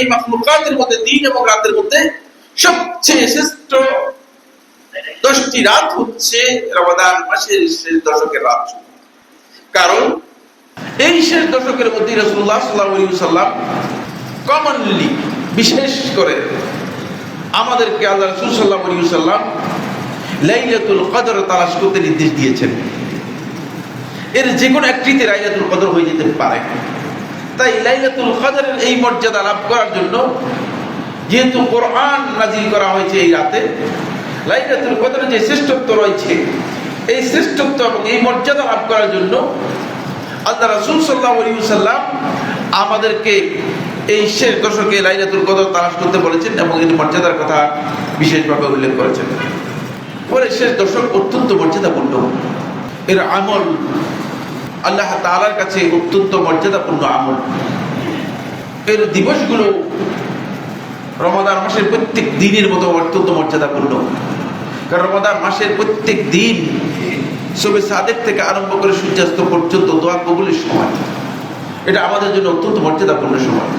এই মাখলুকাতের মধ্যে, দিন এবং রাতের মধ্যে সবচেয়ে শ্রেষ্ঠ দশটি রাত হচ্ছে রমাদান মাসের শেষ দশকের রাত। কারণ এই শেষ দশকের মধ্যে রসুল্লাহ সাল্লাহ সাল্লাম কমনলি বিশেষ করে আমাদেরকে আল্লাহ রসুল সাল্লাহ সাল্লাম লাইলাতুল কদর তালাশ করতে নির্দেশ দিয়েছেন। এর যে কোনো একটিতে লাইলাতুল কদর হয়ে যেতে পারে। তাই লাইলাতুল কদরের এই মর্যাদা লাভ করার জন্য যেহেতু কোরআন নাজিল করা হয়েছে এই রাতে, লাইলাতুল কদরের যে শ্রেষ্ঠত্ব রয়েছে, এই শ্রেষ্ঠত্ব এবং এই মর্যাদা লাভ করার জন্য আল্লাহ রাসূল সাল্লাল্লাহু আলাইহি সাল্লাম আমাদেরকে এই শেষ দশকে লাইলাতুল কদর তালাশ করতে বলেছেন এবং এর মর্যাদার কথা বিশেষভাবে উল্লেখ করেছেন। পরে শেষ দশক অত্যন্ত মর্যাদাপূর্ণ। এর আমল আল্লাহ তালার কাছে অত্যন্ত মর্যাদাপূর্ণ আমল। এর দিবসগুলো রমাদান মাসের প্রত্যেক দিনের মতো অত্যন্ত মর্যাদাপূর্ণ। কারণ রমাদান মাসের প্রত্যেক দিন সবে সাদের থেকে আরম্ভ করে সূর্যাস্ত পর্যন্ত দোয়া কবুলের সময়। এটা আমাদের জন্য অত্যন্ত মর্যাদাপূর্ণ সময়।